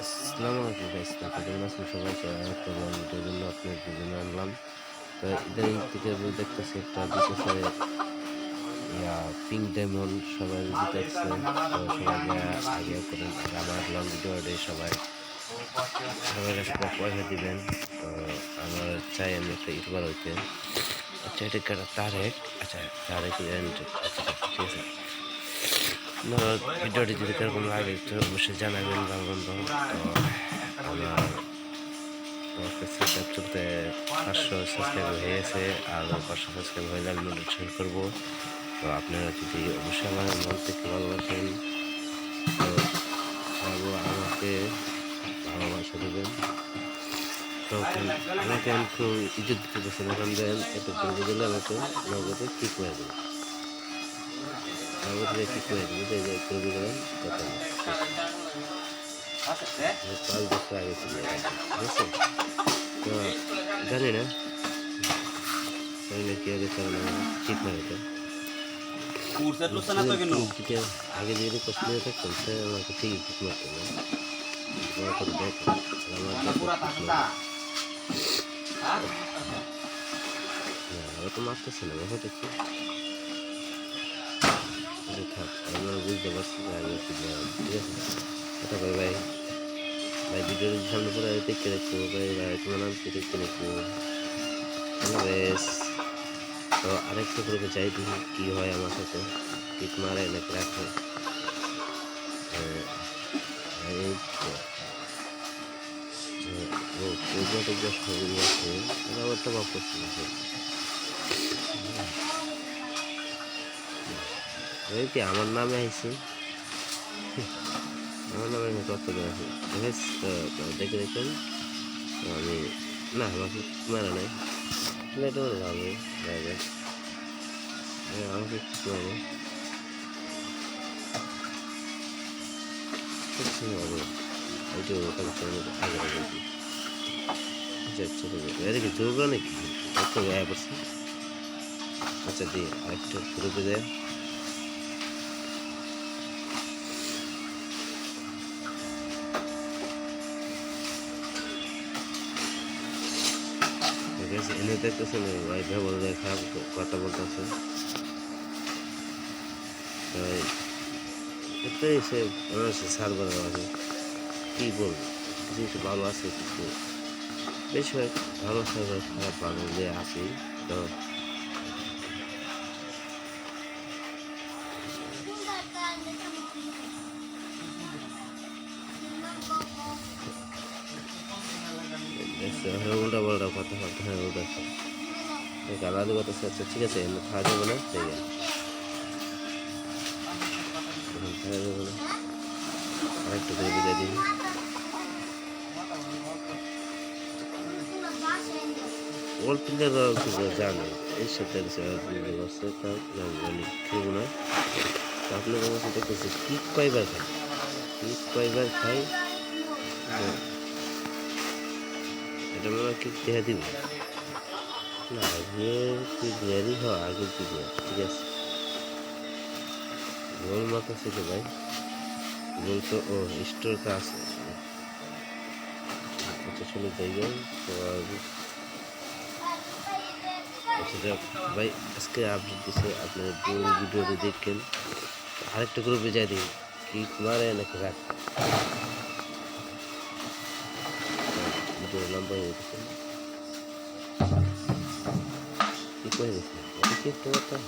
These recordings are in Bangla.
আসসালামু আলাইকুম গাইস, তো কেমন আছেন সবাই, তো বড় ভিডিওর জন্য আপনার জন্য আনলাম। তো ইদানিং থেকে দেখতেছি একটা দিতেছে ইয়া পিঙ্ক ডায়মন্ড সবাই দিতেছে তো সবাই আগে করেন আর আমার লং ভিডিওতে সবাই সবাই একটা পয়সা দিবেন। তো আমার চাই আমি একটা ইউটিউবার হইতে। আচ্ছা এটা কাটা তারেক? আচ্ছা তারেক আচ্ছা ঠিক আছে। ভিডিওটি যদি কীরকম লাগে একটু অবশ্যই জানাবেন বন্ধু। তো আমার চলতে পাঁচশো সাবস্ক্রাইব হয়ে গেছে, আর পাঁচশো সাবস্ক্রাইব হয়ে গেলে আমি নোটিফিকেশন করব। তো আপনারা যদি অবশ্যই আমার মন থেকে ভালোবাসেন তো আমাকে ভালোবাসা দেবেন। তো আমাকে একটু ইজ্জত দিতে পারছেন এখন দেন, একটু দিলে আমাকে নগদে ঠিক করে দেবেন। নগদে ঠিক করে দেবে যে যে করে দিলাম কথা না আমি পাঁচ বছর আগে ছিল ঠিক তো জানি না জানি না কী আগে চলে না ঠিক না এটা যদি আগে যদি কষ্ট হয়ে থাকতাম সে আমাকে ঠিকই ঠিক মারতো না আমার ও তো মারতেছে না হয়তো কি আরে থাক আমরা বুঝতে পারছি যে কি বললাম, ঠিক ভাই। ভাই ভিডিওর সামনে পরে দেখতে রাখব ভাই ভাই তোমার নাম কি? দেখতে বেশ তো আরেকটা করে যাই দেখি কি হয় আমার সাথে। ঠিক মারে নাকি রাখে? হ্যাঁ। হ্যাঁ, ও পূজা টুজা সবই আছে ওরা আবার তো এই কি আমার নামে আইছি? আমার নামে কত দেখে দেখুন। আমি, না আমাকে মারা নাই। এটা ড্রাইভার আমাকে কিছু হবে কিছু হবে। এইটা ওটা আগে আচ্ছা আচ্ছা নাকি? একটু গায়ে আচ্ছা দিয়ে আরেকটু ঘুরে দেয় ঠিক আছে এনে দেখতেছেন ভাই ব্যবহার খারাপ কথা বলতেছে। তাই এটাই সে অনার্সে সার বলে আছে কী বলব? কিছু ভালো আছে কিছু বেশিরভাগ ভালো সার্ভার খারাপ ভালো যে আছে তো উল্টা পাল্টা কথা বলতে হ্যাঁ উল্টা গালালি কথা আচ্ছা ঠিক আছে খাওয়া যাবে না ঠিক আছে। খাওয়া যাবে না আরেকটু করে বিদায় দিন কিছু জানে এর সাথে ব্যবস্থা তাও জানি খেলব না তো আপনাদের কাছে দেখতেছি কয়বার খাই? কিক কয়বার খাই? হ্যাঁ। এটা মনে কিক দেয়া দিব? না কিক দেয়ারই হয় আগে কি দেয়া? ঠিক আছে। গোল মাথা থেকে ভাই গোল তো ও স্টোরটা আছে। আচ্ছা চলে যাই আর- আচ্ছা ভাই, আজকে আপডেট দিছে আপনার পুরো ভিডিওতে দেখেন। আরেকটা গ্রুপে যাই দিই কিক মারে নাকি রাখ ভিডিওর নাম্বার হয়ে গেছে কি করে দিচ্ছে এটা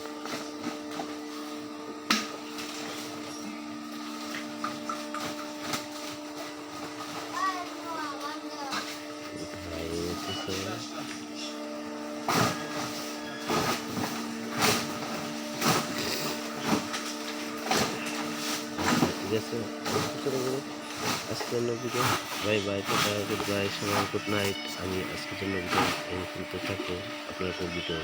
আজকের অন্য ভিডিও বাই বাই, টাটা, গুড বাই, সবাই গুড নাইট। আমি আজকের জন্য ভিডিও এই পর্যন্ত থাকব আপনারা ভিডিও